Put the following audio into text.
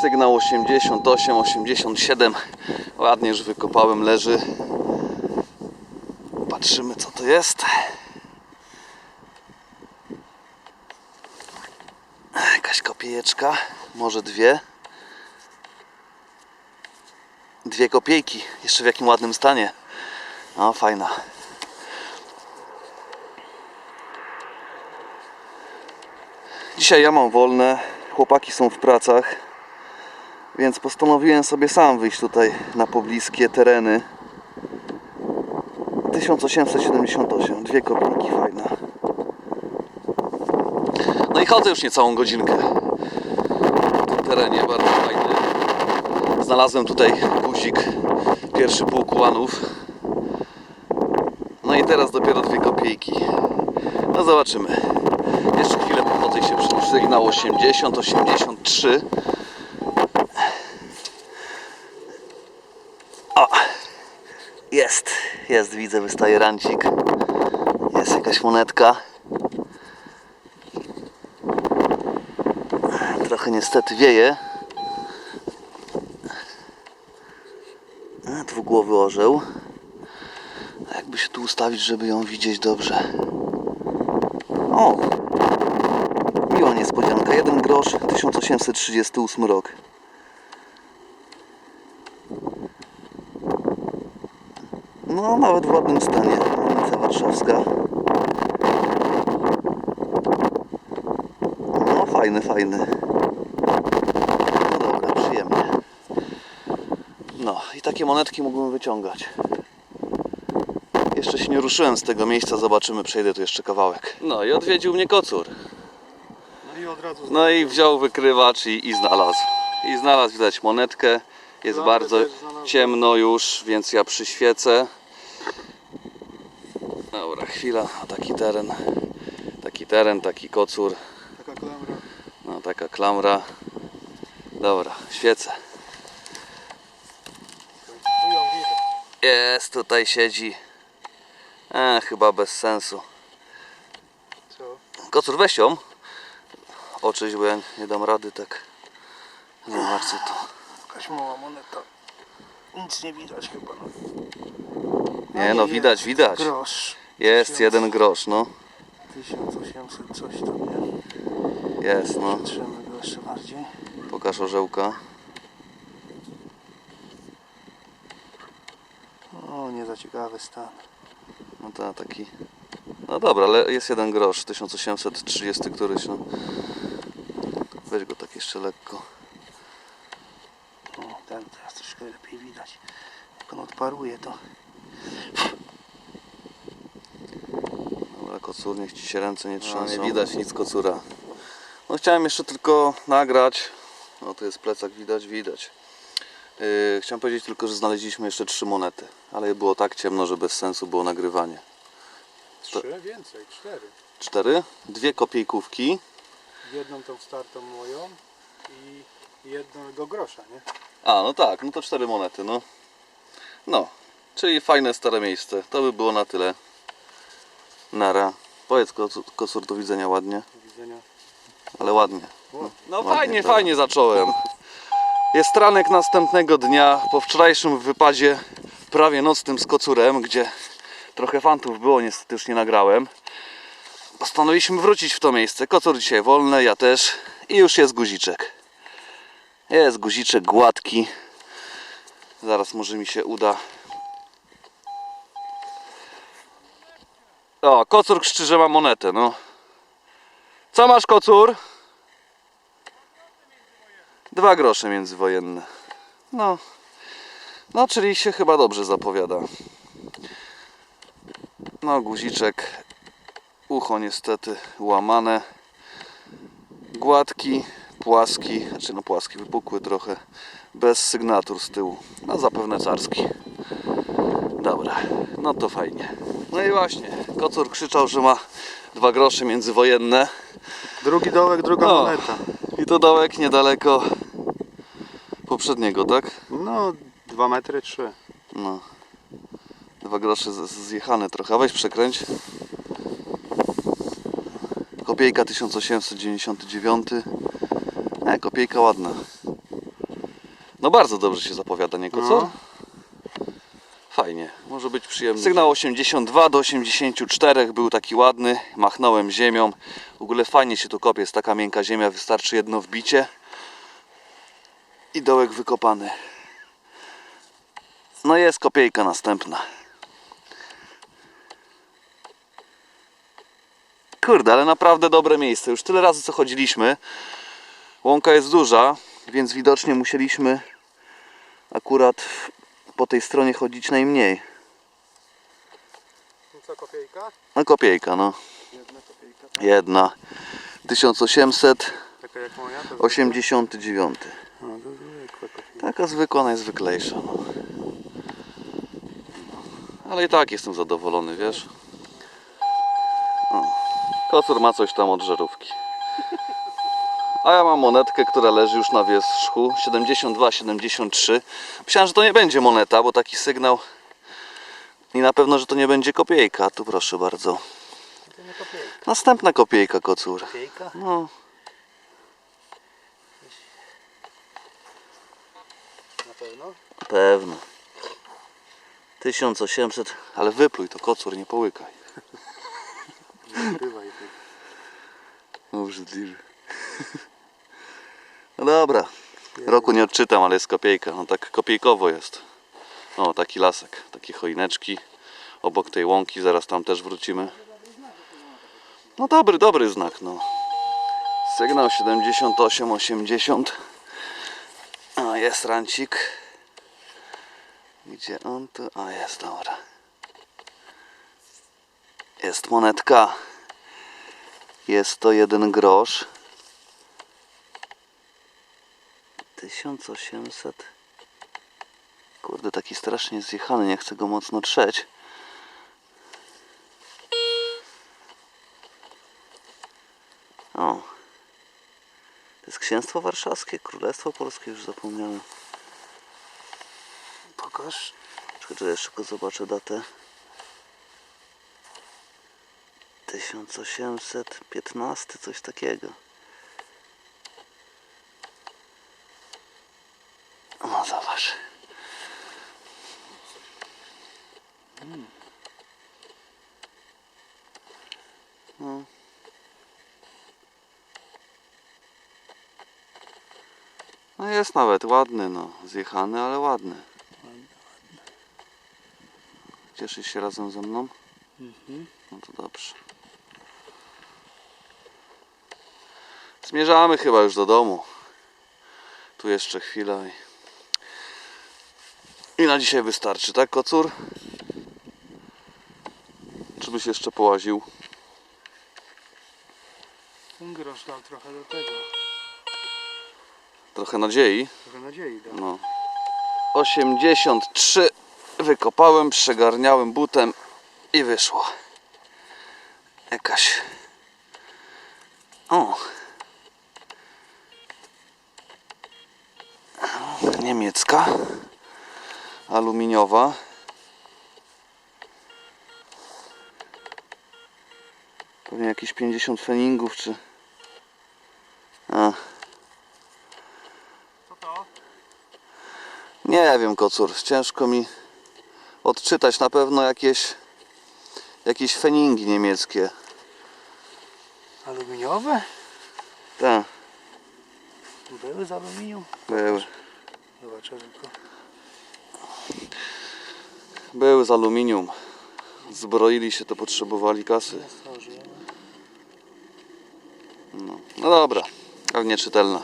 Sygnał 88, 87. Ładnie już wykopałem, leży. Patrzymy co to jest. Jakaś kopiejeczka, może dwie. Dwie kopiejki, jeszcze w jakim ładnym stanie. No, fajna. Dzisiaj ja mam wolne, chłopaki są w pracach, więc postanowiłem sobie sam wyjść tutaj na pobliskie tereny. 1878, dwie kopiejki, fajna. No i chodzę już niecałą godzinkę w tym terenie, bardzo fajny. Znalazłem tutaj guzik, pierwszy półkułanów. No i teraz dopiero dwie kopiejki. No zobaczymy. Jeszcze chwilę pochodzę się przy sygnał 80, 83. O! Jest, widzę, wystaje rancik. Jest jakaś monetka. Trochę niestety wieje. Dwugłowy orzeł. Jakby się tu ustawić, żeby ją widzieć dobrze. O! Miła niespodzianka. Jeden grosz, 1838 rok. No, nawet w ładnym stanie. Ulica Warszawska. No, fajny, fajny. No dobra, przyjemnie. No, i takie monetki mógłbym wyciągać. Jeszcze się nie ruszyłem z tego miejsca, zobaczymy, przejdę tu jeszcze kawałek. No i odwiedził mnie kocur. No i od razu No i wziął wykrywacz i, i znalazł. I znalazł, widać, monetkę. Jest bardzo ciemno już, więc ja przyświecę. Chwila, a taki teren. Taki teren, taki kocur. taka klamra. No, taka klamra. Dobra, świecę. Jest, tutaj siedzi. E, chyba bez sensu. Co? Kocur, weź ją. Oczyś, bo ja nie dam rady tak. Zobacz co to. Jakaś mała moneta. Nic nie widać chyba. No. Nie no, widać, widać. Grosz. Jest jeden grosz, no. 1800 coś tam, nie? Jest, no. Przytrzymamy go jeszcze bardziej. Pokaż orzełka. O, nie za ciekawy stan. No to taki. No dobra, ale jest jeden grosz, 1830 któryś, no. Weź go tak jeszcze lekko. O, ten teraz troszkę lepiej widać. Jak on odparuje to. Kocur, niech ci się ręce nie trzęsą. No, nie widać nic kocura. No chciałem jeszcze tylko nagrać. No to jest plecak, widać, widać. Yy, chciałem powiedzieć tylko, że znaleźliśmy jeszcze trzy monety, ale było tak ciemno, że bez sensu było nagrywanie. Trzy? Więcej, cztery. Cztery, dwie kopiejkówki, Jedną tą startą moją i jednego grosza, nie? A, no tak, no to cztery monety, no. No, czyli fajne stare miejsce. To by było na tyle. Nara. Powiedz kocur, kocur do widzenia ładnie, Do widzenia. ale ładnie. O, No ładnie, fajnie, dobra. fajnie zacząłem. Jest ranek następnego dnia, po wczorajszym wypadzie prawie nocnym z kocurem, gdzie trochę fantów było, niestety już nie nagrałem. Postanowiliśmy wrócić w to miejsce. Kocur dzisiaj wolny, ja też. I już jest guziczek. Jest guziczek gładki. Zaraz może mi się uda. O, kocur krzyczy, że ma monetę, no. Co masz, kocur? Dwa grosze międzywojenne. No. No, czyli się chyba dobrze zapowiada. No, guziczek. Ucho niestety łamane. Gładki, płaski, znaczy no płaski, wypukły trochę. Bez sygnatur z tyłu. No zapewne carski. Dobra, no to fajnie. No i właśnie, kocur krzyczał, że ma dwa grosze międzywojenne. Drugi dołek, druga No. moneta. I to dołek niedaleko poprzedniego, tak? No, dwa metry, trzy. No. Dwa grosze zjechane trochę. A Weź przekręć. Kopiejka 1899. E, kopiejka ładna. No bardzo dobrze się zapowiada, nie co? No. Fajnie, może być przyjemny. Sygnał 82 do 84 był taki ładny, machnąłem ziemią. W ogóle fajnie się tu kopie, jest taka miękka ziemia, wystarczy jedno wbicie i dołek wykopany. No jest kopiejka następna. Kurde, ale naprawdę dobre miejsce. Już tyle razy co chodziliśmy. Łąka jest duża, więc widocznie musieliśmy akurat po tej stronie chodzić najmniej. Co, kopiejka? No kopiejka, no. Jedna kopiejka. Jedna. 1889. Taka jak moja? To No. Taka zwykła, najzwyklejsza. No. Ale i tak jestem zadowolony, wiesz. O. Kocur ma coś tam od żarówki. A ja mam monetkę, która leży już na wierzchu. 72-73. Myślałem, że to nie będzie moneta, bo taki sygnał. I na pewno, że to nie będzie kopiejka. Tu proszę bardzo. Nie kopiejka. Następna kopiejka, kocur. Kopiejka? No, Na pewno. pewno. 1800, ale wypluj to, kocur, nie połykaj. Tak. Obrzydliwy. No dobra. Roku nie odczytam, ale jest kopiejka. No tak kopiejkowo jest. O, taki lasek, takie choineczki. Obok tej łąki, zaraz tam też wrócimy. No dobry, dobry znak, no. Sygnał 78-80. O, jest rancik. Gdzie on tu? O, jest, dobra. Jest monetka. Jest to jeden grosz. 1800. Kurde, taki strasznie zjechany, nie chcę go mocno trzeć. O. To jest Księstwo Warszawskie, Królestwo Polskie, już zapomniałem. Pokaż. Czekaj, jeszcze tylko zobaczę datę. 1815, coś takiego. No. No jest nawet ładny, no. Zjechany, ale ładny. Cieszysz się razem ze mną? Mhm. No to dobrze. Zmierzamy chyba już do domu. Tu jeszcze chwila i... I na dzisiaj wystarczy, tak kocur? Czy byś jeszcze połaził? Dał trochę do tego. Trochę nadziei. Trochę nadziei dał. No. 83 wykopałem, przegarniałem butem i wyszło. Jakaś. O. Niemiecka. Aluminiowa. Pewnie jakieś 50 feningów czy. A. Co to? Nie wiem, kocur, ciężko mi odczytać. Na pewno jakieś jakieś feningi niemieckie. Aluminiowe? Tak, Były z aluminium? były. Zobaczę tylko. Były z aluminium. Zbroili się, to potrzebowali kasy. No, no dobra, ale nieczytelna.